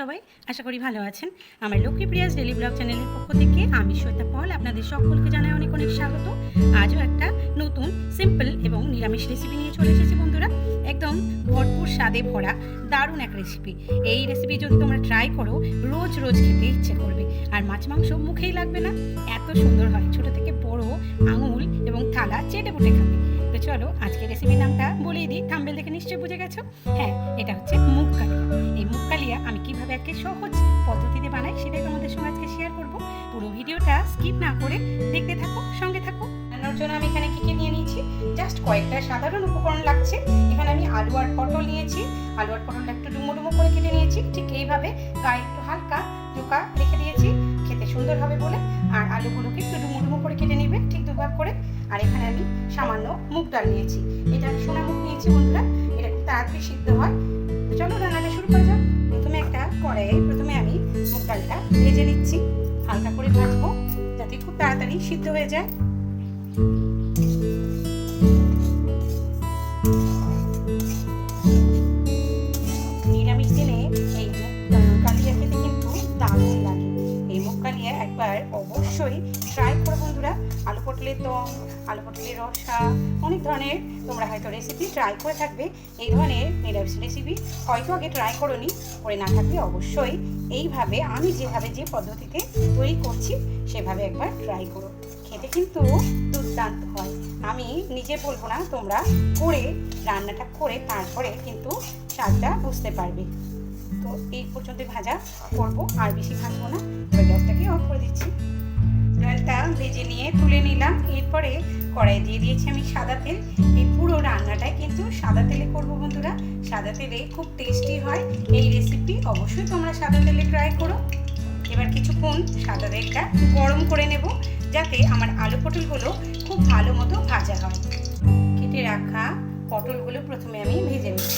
সবাই? আশা করি ভালো আছেন। আমার লক্ষ্মীপ্রিয়াস ডেলি ব্লগ চ্যানেলের পক্ষ থেকে আমি শ্বেতা পল আপনাদের সকলকে জানাই অনেক অনেক স্বাগত। আজও একটা নতুন সিম্পল এবং নিরামিষ রেসিপি নিয়ে চলে এসেছি বন্ধুরা। একদম ভরপুর স্বাদে ভরা দারুণ এক রেসিপি এই রেসিপি যদি তোমরা ট্রাই করো, রোজ রোজ খেতে ইচ্ছে করবে। আর মাছ মাংস মুখেই লাগবে না। এত সুন্দর হয়। ছোট থেকে বড় আঙুল এবং থালা চেটে পুটে খাবে। তো চলো আজকে রেসিপির নামটা বলেই দিই। থাম্বেল দেখে নিশ্চয়ই বুঝে গেছো? হ্যাঁ এটা হচ্ছে মুগ কালিয়া এই মুগ কালিয়া আমি কীভাবে একে সহজ পদ্ধতিতে বানাই সেটাই তোমাদের সঙ্গে আজকে শেয়ার করব। পুরো ভিডিওটা স্কিপ না করে দেখতে থাকো, সঙ্গে থাকো। জন্য আমি এখানে কি কি জাস্ট কয়েকটা সাধারণ উপকরণ লাগছে। এখানে আমি আলু আর পটল নিয়েছি। আলু আর পটলটা একটু ডুমো ডুমো করে কেটে নিয়েছি। ঠিক এইভাবে গায়ে একটু হালকা জোকা রেখে দিয়েছি। খেতে সুন্দর হবে বলে। আর আলুগুলোকে একটু ডুমো ডুমো করে কেটে নেবে। ঠিক দুভাগ করে। আর এখানে আমি সামান্য মুগ ডাল নিয়েছি। এটা আমি সোনা মুগ নিয়েছি বন্ধুরা। এটা খুব তাড়াতাড়ি সিদ্ধ হয়। চলো রান্নাটা শুরু করা যাক। প্রথমে একটা কড়াইয়ে প্রথমে আমি মুগ ডালটা ভেজে নিচ্ছি। হালকা করে ভাজবো যাতে খুব তাড়াতাড়ি সিদ্ধ হয়ে যায়। অবশ্যই ট্রাই করো বন্ধুরা। আলু পটলের দম, আলু পটলের রসা, অনেক ধরনের তোমরা হয়তো রেসিপি ট্রাই করে থাকবে। এই ধরনের নিরামিষ রেসিপি হয়তো আগে ট্রাই করোনি, করে না থাকলে অবশ্যই এইভাবে আমি যেভাবে যে পদ্ধতিতে তৈরি করছি, সেভাবে একবার ট্রাই করো। খেতে কিন্তু দুর্দান্ত হয়। আমি নিজে বলব না, তোমরা করে, রান্নাটা করে তারপরে কিন্তু স্বাদটা বুঝতে পারবে। তো এই পর্যন্ত ভাজা করব, আর বেশি ভাজবো না। এবার গ্যাসটাকে অফ করে দিচ্ছি। ডালটা ভেজে নিয়ে তুলে নিলাম। এরপরে কড়াই দিয়ে দিয়েছি আমি সাদা তেল। এই পুরো রান্নাটাই কিন্তু সাদা তেলে করব বন্ধুরা। সাদা তেলে খুব টেস্টি হয়। এই রেসিপি অবশ্যই তোমরা সাদা তেলে ট্রাই করো। এবার কিছুক্ষণ সাদা তেলটা গরম করে নেব, যাতে আমার আলু পটলগুলো খুব ভালো মতো ভাজা হয়। কেটে রাখা পটলগুলো প্রথমে আমি ভেজে নেব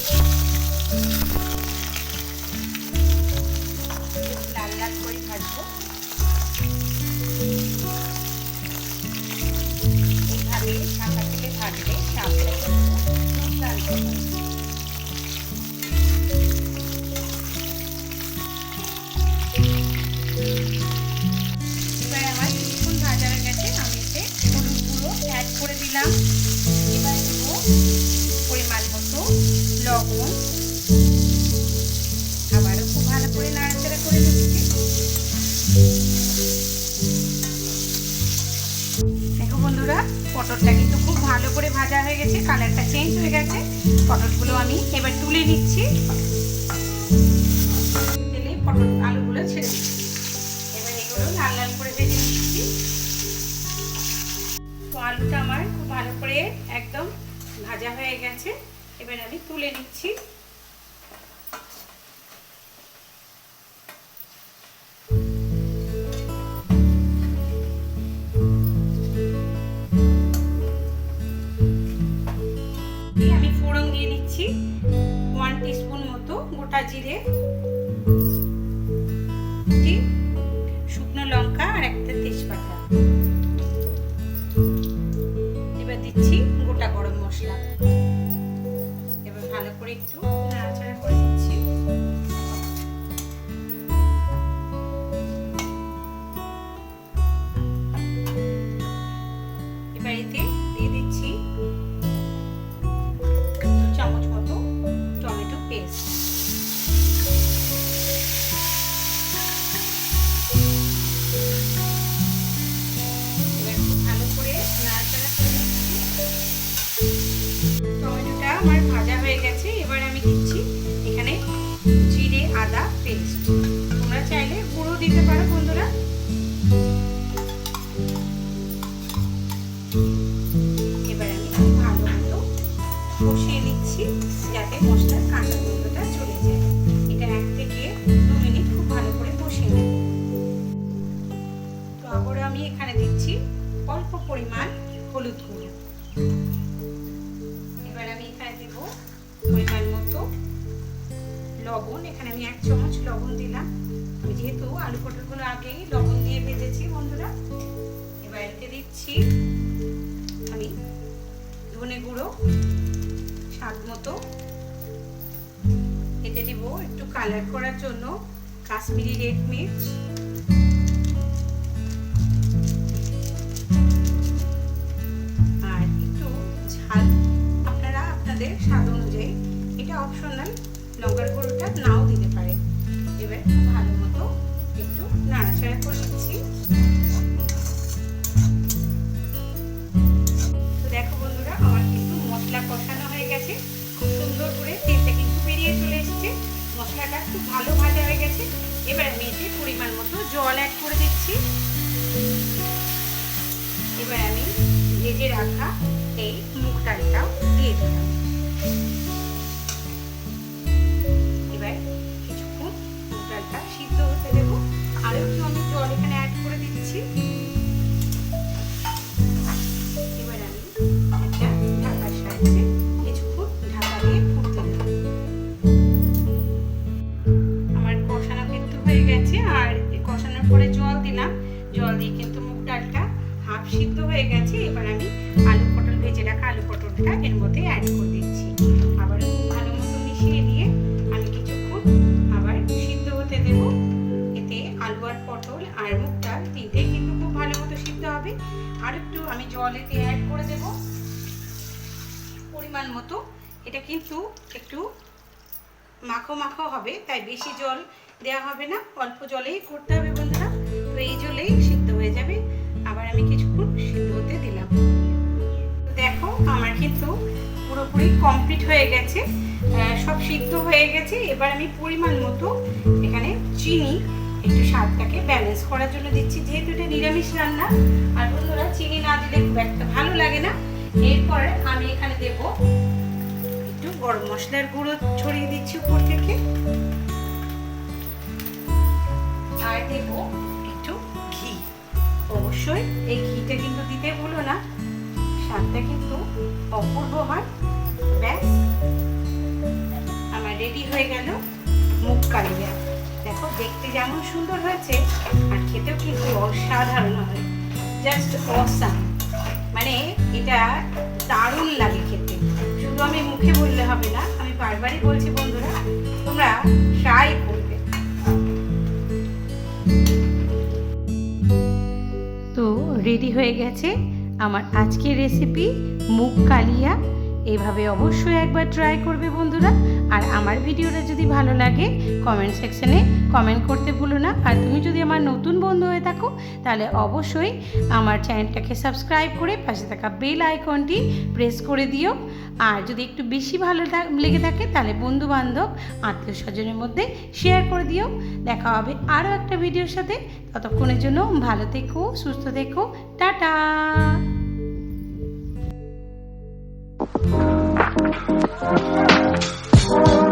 দেখো বন্ধুরা, পটলটা কিন্তু খুব ভালো করে ভাজা হয়ে গেছে, কালারটা চেঞ্জ হয়ে গেছে। পটলগুলো আমি এবার তুলে নিচ্ছি। তেলে পটল আলুগুলো ছেড়ে দিচ্ছি। এবার এগুলো লাল লাল করে ভেজে নিচ্ছি। তো আলুটা আমার খুব ভালো করে একদম ভাজা হয়ে গেছে। এবার আমি তুলে নিচ্ছি। গোটা জিরে পেস্ট তোমরা চাইলে গুঁড়ো দিতে পারো, বন্ধুরা। এবার আমি খুব ভালো মতো কষিয়ে নিচ্ছি, যাতে মশলার কাঁচা গন্ধটা চলে যায়। এটা এক থেকে দু মিনিট খুব ভালো করে কষিয়ে নেব তো আবারও আমি এখানে দিচ্ছি অল্প পরিমাণ হলুদ গুঁড়ো। লবণ, এখানে আমি এক চামচ লবণ দিলাম। আমি যেহেতু আলু পটলগুলো আগেই লবণ দিয়ে ভেজেছি, বন্ধুরা, এবার এতে দিচ্ছি আমি ধনে গুঁড়ো, স্বাদ মতো। এতে দিব একটু কালার করার জন্য কাশ্মীরি রেড মির্চ লঙ্কার গুঁড়োটা নাও দিতে পারেন এবার ভালো মতো একটু নাড়াচাড়া করে নিচ্ছি। দেখো বন্ধুরা, আমার কিন্তু মশলা কষানো হয়ে গেছে। খুব সুন্দর করে তেলটা কিন্তু বেরিয়ে চলে এসেছে। মশলাটা খুব ভালো ভাজা হয়ে গেছে। এবার আমি এতে পরিমাণ মতো জল অ্যাড করে দিচ্ছি। এবার আমি ভেজে রাখা এই মুগ ডালটাও দিয়ে দিলাম। জল দিয়ে কিন্তু মুগ ডালটা হাফ সিদ্ধ হয়ে গেছে। এবার আমি আলু পটল ভেজে রাখা আলু পটলটা এর মধ্যে অ্যাড করে দিচ্ছি। আবার খুব ভালো মতো মিশিয়ে দিয়ে আমি কিছুক্ষণ আবার সিদ্ধ হতে দেব। এতে আলু আর পটল আর মুগ ডাল তিনটেই কিন্তু খুব ভালো মতো সিদ্ধ হবে। আর একটু আমি জল এতে অ্যাড করে দেব। পরিমাণ মতো। এটা কিন্তু একটু মাখো মাখো হবে, তাই বেশি জল দেওয়া হবে না। অল্প জলেই করতে হবে বন্ধুরা। তো এই জলেই হয়ে যাবে। আবার আমি কিছুক্ষণ সিদ্ধ হতে দিলাম। দেখো, আমার কিন্তু পুরোপুরি কমপ্লিট হয়ে গেছে। সব সিদ্ধ হয়ে গেছে। এবার আমি পরিমাণ মতো এখানে চিনি, একটু স্বাদটাকে ব্যালেন্স করার জন্য দিচ্ছি। যেহেতু এটা নিরামিষ রান্না, আর বন্ধুরা, চিনি না দিলে খুব একটা ভালো লাগে না। এরপর আমি এখানে দেবো একটু গরম মশলার গুঁড়ো ছড়িয়ে দিচ্ছি উপর থেকে। আর দেব অবশ্যই এই ঘিটা কিন্তু দিতে ভুলো না। স্বাদটা কিন্তু অপূর্ব হয়। ব্যাস, আমার রেডি হয়ে গেল মুগ কালিয়া দেখো, দেখতে যেমন সুন্দর হয়েছে, আর খেতেও কিন্তু অসাধারণ হয়। জাস্ট অসাম মানে এটা দারুণ লাগে খেতে। শুধু আমি মুখে বললে হবে না, আমি বারবারই বলছি বন্ধুরা, তোমরা ট্রাই করবে। রেডি হয়ে গেছে। আমার আজকের রেসিপি মুগ কালিয়া। এভাবে অবশ্যই একবার ট্রাই করবে বন্ধুরা। আমার ভিডিওটা যদি ভালো লাগে কমেন্ট সেকশনে কমেন্ট করতে ভুলো না। আর তুমি যদি আমার নতুন বন্ধু হয়ে থাকো, তাহলে অবশ্যই আমার চ্যানেলটাকে সাবস্ক্রাইব করে পাশে থাকা বেল আইকনটি প্রেস করে দিও। আর যদি একটু বেশি ভালো লেগে থাকে, তাহলে বন্ধু বান্ধব আত্মীয় স্বজনের মধ্যে শেয়ার করে দিও। দেখা হবে আরও একটা ভিডিওর সাথে। ততক্ষণের জন্য ভালো থেকো, সুস্থ থেকো, টাটা! Thank